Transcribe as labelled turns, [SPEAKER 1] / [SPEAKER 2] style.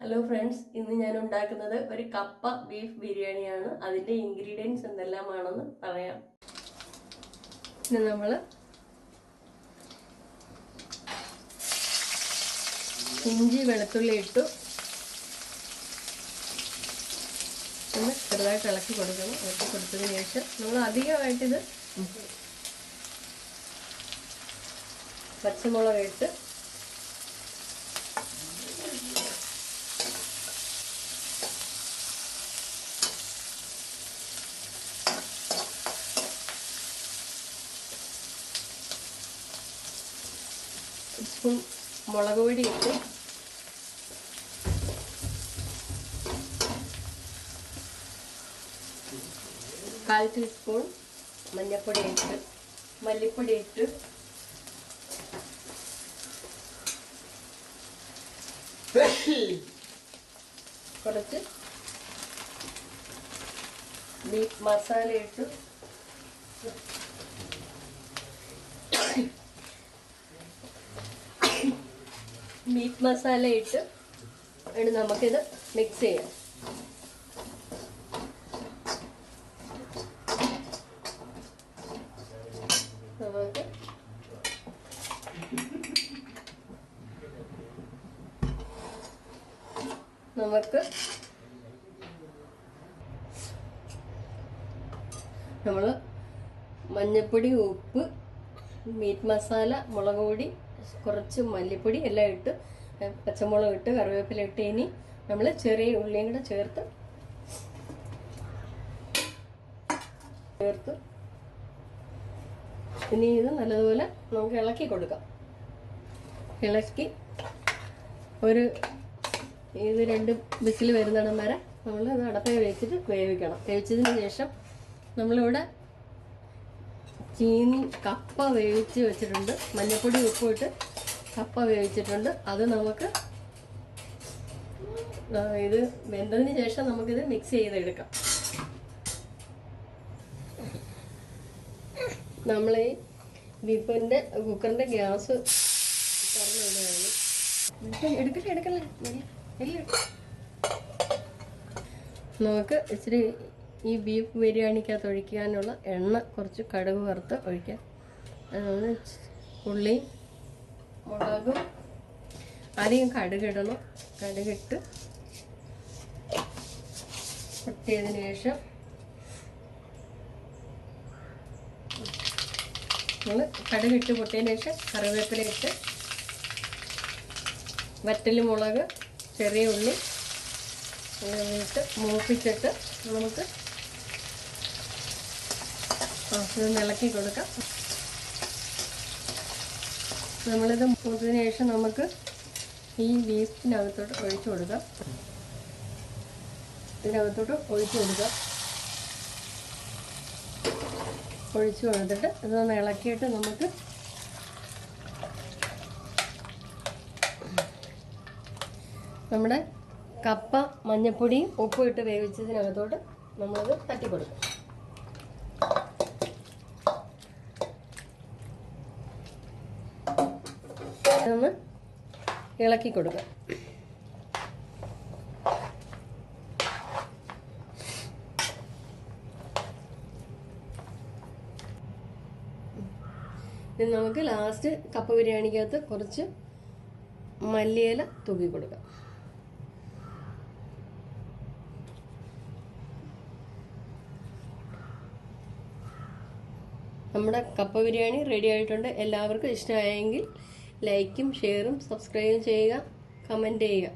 [SPEAKER 1] Hello friends ഇന്ന് ഞാൻ ഉണ്ടാക്കുന്നത് ഒരു കപ്പ ബീഫ് ബിരിയാണിയാണ്. അതിന്റെ ഇൻഗ്രീഡിയൻസ് എന്തെല്ലാമാണെന്ന് പറയാം. ഇന്ന് നമ്മൾ ഇഞ്ചി വെളുത്തുള്ളി ഇട്ടു. ഒന്ന് ചെറുതായിട്ട് ഇളക്കി കൊടുക്കണം. ഇളക്കി കൊടുത്തതിന് ശേഷം നമ്മൾ അധികമായിട്ടിത് പച്ചമുളക് ഇട്ട് സ്പൂൺ മുളക് പൊടി ഇട്ട് കാൽ ടീസ്പൂൺ മഞ്ഞൾപ്പൊടി ഇട്ട് മല്ലിപ്പൊടി ഇട്ട് കുറച്ച് ബീഫ് മസാല ഇട്ട് മീറ്റ് മസാല ഇട്ട് ആണ് നമുക്കിത് മിക്സ് ചെയ്യാം. നമുക്ക് നമുക്ക് നമ്മൾ മഞ്ഞപ്പൊടി ഉപ്പ് മീറ്റ് മസാല മുളക് പൊടി കുറച്ച് മല്ലിപ്പൊടി എല്ലാം ഇട്ട് പച്ചമുളക് ഇട്ട് കറിവേപ്പില ഇട്ട് ഇനി നമ്മൾ ചെറിയ ഉള്ളിയും കൂടെ ചേർത്ത് ചേർത്ത് ഇനി ഇത് നല്ലതുപോലെ നമുക്ക് ഇളക്കി കൊടുക്കാം. ഇളക്കി ഒരു ഇത് രണ്ട് വിസിൽ വരുന്നിടം വരെ നമ്മൾ ഇത് അടപ്പേ വേവിച്ചിട്ട് വേവിക്കണം. വേവിച്ചതിന് ശേഷം നമ്മളിവിടെ ചീനി കപ്പ വേവിച്ച് വെച്ചിട്ടുണ്ട്. മഞ്ഞൾപ്പൊടി ഉപ്പിട്ട് കപ്പ വേവിച്ചിട്ടുണ്ട്. അത് നമുക്ക് ഇത് വെന്തതിന് ശേഷം നമുക്കിത് മിക്സ് ചെയ്തെടുക്കാം. നമ്മൾ ഈ ബീഫിന്റെ കുക്കറിന്റെ ഗ്യാസ് തുറന്നിടുകയാണ്. എടുക്കല്ലേ എടുക്കല്ലേ നമുക്ക് ഇച്ചിരി ഈ ബീഫ് ബിരിയാണിക്കകത്ത് ഒഴിക്കാനുള്ള എണ്ണ കുറച്ച് കടുക് വറുത്ത് ഒഴിക്കാം. അതുകൊണ്ട് ഉള്ളി മുളകും ആദ്യം കടുകിടണം കടുകിട്ട് പൊട്ടിയതിന് ശേഷം നമ്മൾ കടുകിട്ട് പൊട്ടിയതിന് ശേഷം കറിവേപ്പില ഇട്ട് വറ്റൽ മുളക് ചെറിയ ഉള്ളി ഇട്ട് മൂപ്പിച്ചിട്ട് നമുക്ക് ഇതൊന്ന് ഇളക്കി കൊടുക്കാം. നമ്മളിത് മൂത്തതിന് ശേഷം നമുക്ക് ഈ ബീഫിനകത്തോട്ട് ഒഴിച്ചു കൊടുക്കാം. ഇതിനകത്തോട്ട് ഒഴിച്ചു കൊടുക്കാം. ഒഴിച്ചു കൊടുത്തിട്ട് ഇതൊന്ന് ഇളക്കിയിട്ട് നമുക്ക് നമ്മുടെ കപ്പ മഞ്ഞപ്പൊടിയും ഉപ്പും ഇട്ട് വേവിച്ചതിനകത്തോട്ട് നമ്മളത് തട്ടി കൊടുക്കും ഇതൊന്ന് ഇളക്കി കൊടുക്കുക. ഇനി നമുക്ക് ലാസ്റ്റ് കപ്പ ബിരിയാണിക്കകത്ത് കുറച്ച് മല്ലിയില തൂക്കി കൊടുക്കാം നമ്മുടെ കപ്പ ബിരിയാണി റെഡി ആയിട്ടുണ്ട്. എല്ലാവർക്കും ഇഷ്ടമായെങ്കിൽ ലൈക്കും ഷെയറും സബ്സ്ക്രൈബും ചെയ്യുക കമന്റ് ചെയ്യുക.